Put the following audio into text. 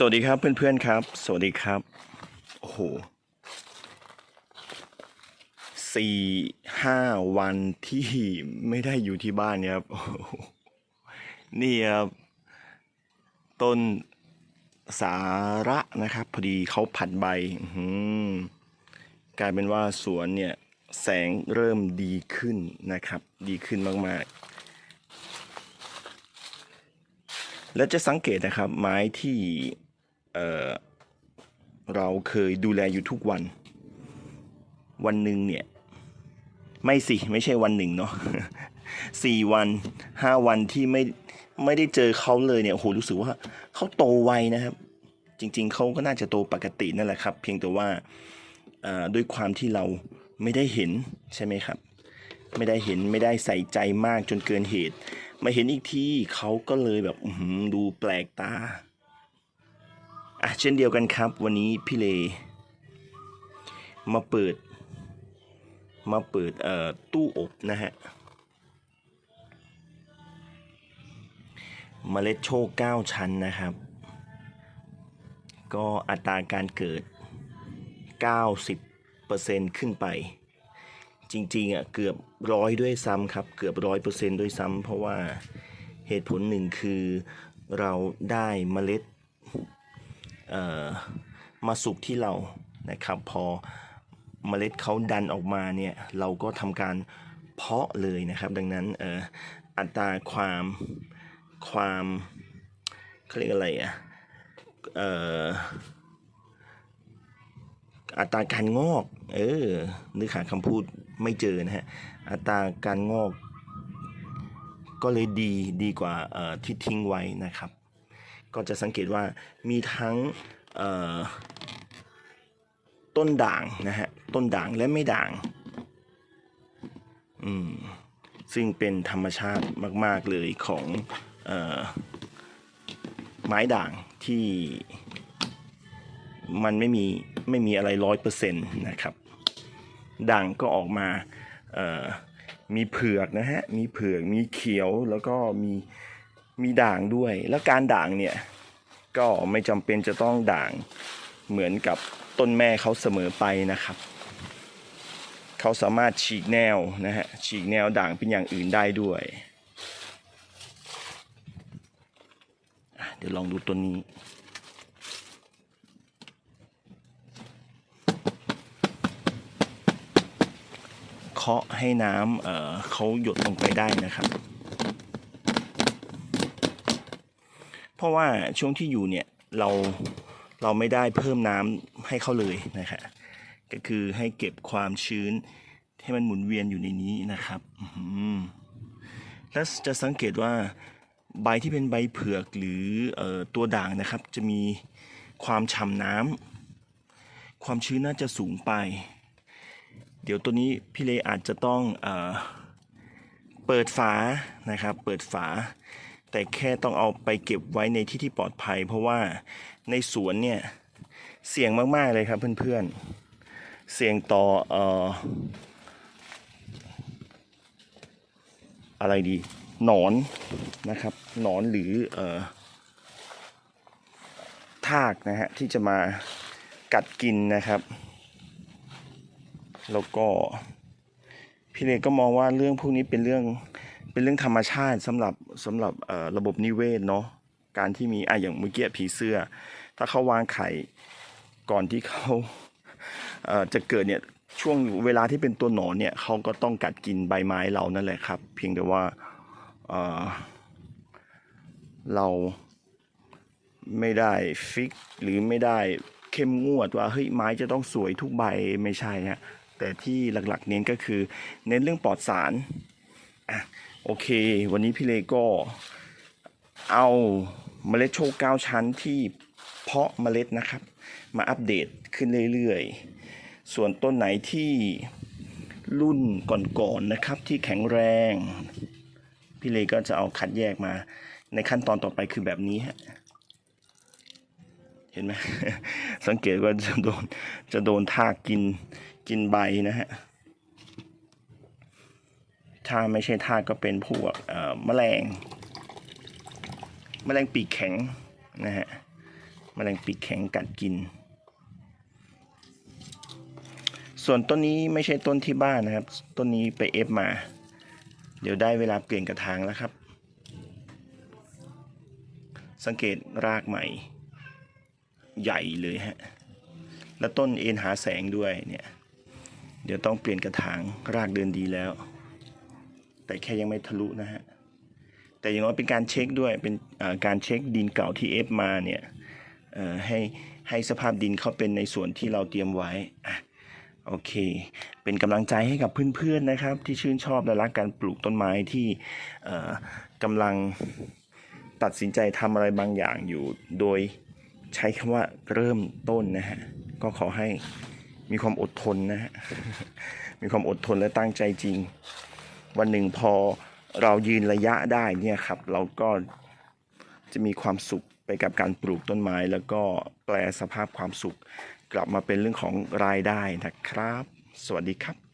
สวัสดีครับเพื่อนๆครับ สวัสดีครับ โอ้โหสี่ห้าวันที่ไม่ได้อยู่ที่บ้านเนี่ยครับโอ้โหนี่ครับ ต้นสาระนะครับ พอดีเขาผัดใบหือกลายเป็นว่าสวนเนี่ย แสงเริ่มดีขึ้นนะครับ ดีขึ้นมากๆแล้วจะสังเกตนะครับไม้ที่ เราเคยดูแลอยู่ทุกวัน วันหนึ่งเนี่ย ไม่สิ ไม่ใช่วันหนึ่งเนาะสี่วันห้าวันที่ไม่ไม่ได้เจอเขาเลยเนี่ยโหรู้สึกว่าเขาโตไวนะครับ จริง ๆเขาก็น่าจะโตปกตินั่นแหละครับ เพียงแต่ว่าด้วยความที่เราไม่ได้เห็นใช่ไหมครับ ไม่ได้เห็นไม่ได้ใส่ใจมากจนเกินเหตุ มาเห็นอีกทีเขาก็เลยแบบดูแปลกตา อะเช่นเดียวกันครับ วันนี้พี่เล มาเปิด มาเปิดเอ่อตู้อบนะฮะเมล็ดโชค9ชั้นนะครับ ก็อัตราการเกิด 90%ขึ้นไป จริงๆอะเกือบร้อยด้วยซ้ำครับ เกือบร้อยเปอร์เซ็นด้วยซ้ำเพราะว่าเหตุผลหนึ่งคือเราได้เมล็ด มาสุกที่เรานะครับพอเมล็ดเขาดันออกมาเนี่ยเราก็ทำการเพาะเลยนะครับ ดังนั้นอ,อัตราความความเขาเรียกอะไรอะเอ่ออัตราการงอก เออนึกหาคำพูดไม่เจอนะฮะ อัตราการงอกก็เลยดีดีกว่าที่ทิ้งไว้นะครับ ก็จะสังเกตว่ามีทั้งต้นด่างนะฮะต้นด่างและไม่ด่างอืมซึ่งเป็นธรรมชาติมาก ๆ เลยของออไม้ด่างที่มันไม่มีไม่มีอะไรร้อยเปอร์เซ็นต์นะครับ ด่างก็ออกมามีเผือกนะฮะ มีเผือก มีเขียวแล้วก็มี มีด่างด้วย แล้วการด่างเนี่ย ก็ไม่จำเป็นจะต้องด่างเหมือนกับต้นแม่เขาเสมอไปนะครับ เขาสามารถฉีกแนวนะฮะฉีกแนวด่างเป็นอย่างอื่นได้ด้วยเดี๋ยวลองดูต้นนี้ เคาะให้น้ำเออเขาหยดลงไปได้นะครับ เพราะว่าช่วงที่อยู่เนี่ยเราเราไม่ได้เพิ่มน้ำให้เขาเลยนะฮะก็คือให้เก็บความชื้นให้มันหมุนเวียนอยู่ในนี้นะครับอื้อหือแล้วจะสังเกตว่าใบที่เป็นใบเผือกหรือออตัวด่างนะครับ จะมีความฉ่ำน้ำความชื้นน่าจะสูงไป เดี๋ยวตัวนี้พี่เลอาจจะต้องเอเปิดฝานะครับ เปิดฝา แต่แค่ต้องเอาไปเก็บไว้ในที่ที่ปลอดภัย เพราะว่าในสวนเนี่ยเสี่ยงมากๆเลยครับเพื่อนๆ เสี่ยงต่อเอ่ออะไรดีหนอนนะครับหนอนหรือเอ่อทากนะฮะที่จะมากัดกินนะครับ แล้วก็พี่เลก็มองว่าเรื่องพวกนี้เป็นเรื่อง เป็นเรื่องธรรมชาติสำหรับสำหรับระบบนิเวศเนาะการที่มีอะอย่างเมื่อกี้ผีเสื้อ ถ้าเขาวางไข่ก่อนที่เขาเจะเกิดเนี่ยช่วงเวลาที่เป็นตัวหนอนเนี่ยเขาก็ต้องกัดกินใบไม้เรานั่นแหละครับ เพียงแต่ว่าเเราไม่ได้ฟิกหรือไม่ได้เข้มงวดว่าเฮ้ยไม้จะต้องสวยทุกใบไม่ใช่ฮะแต่ที่หลักๆเน้นก็คือเน้นเรื่องปลอดสาร โอเค วันนี้พี่เลก็เอาเมล็ดโชคเก้าชั้นที่เพาะเมล็ดนะครับ มาอัปเดตขึ้นเรื่อยๆ ส่วนต้นไหนที่รุ่นก่อนๆนะครับที่แข็งแรง พี่เลก็จะเอาคัดแยกมา ในขั้นตอนต่อไปคือแบบนี้ฮะเห็นไหมสังเกตว่าจะโดนจะโดนทากกินกินใบนะฮะ ถ้าไม่ใช่ทากก็เป็นพวกแมลง แมลงปีกแข็งนะฮะแแมลงปีกแข็งกัดกิน ส่วนต้นนี้ไม่ใช่ต้นที่บ้านนะครับ ต้นนี้ไปเอฟมา เดี๋ยวได้เวลาเปลี่ยนกระถางแล้วครับ สังเกตรากใหม่ ใหญ่เลยฮะ แล้วต้นเอ็นหาแสงด้วยเนี่ย เดี๋ยวต้องเปลี่ยนกระถางรากเดินดีแล้ว แต่แค่ยังไม่ทะลุนะฮะ แต่อย่างน้อยเป็นการเช็คด้วย เป็นการเช็คดินเก่าที่เอฟมาเนี่ยให้ให้สภาพดินเขาเป็นในส่วนที่เราเตรียมไว้โอเค เป็นกำลังใจให้กับเพื่อนๆนะครับ ที่ชื่นชอบและรักการปลูกต้นไม้ที่กำลังตัดสินใจทำอะไรบางอย่างอยู่ โดยใช้คำว่าเริ่มต้นนะฮะ ก็ขอให้มีความอดทนนะฮะ มีความอดทนและตั้งใจจริง วันหนึ่งพอเรายืนระยะได้เนี่ยครับ เราก็จะมีความสุขไปกับการปลูกต้นไม้ แล้วก็แปลสภาพความสุข กลับมาเป็นเรื่องของรายได้นะครับ สวัสดีครับ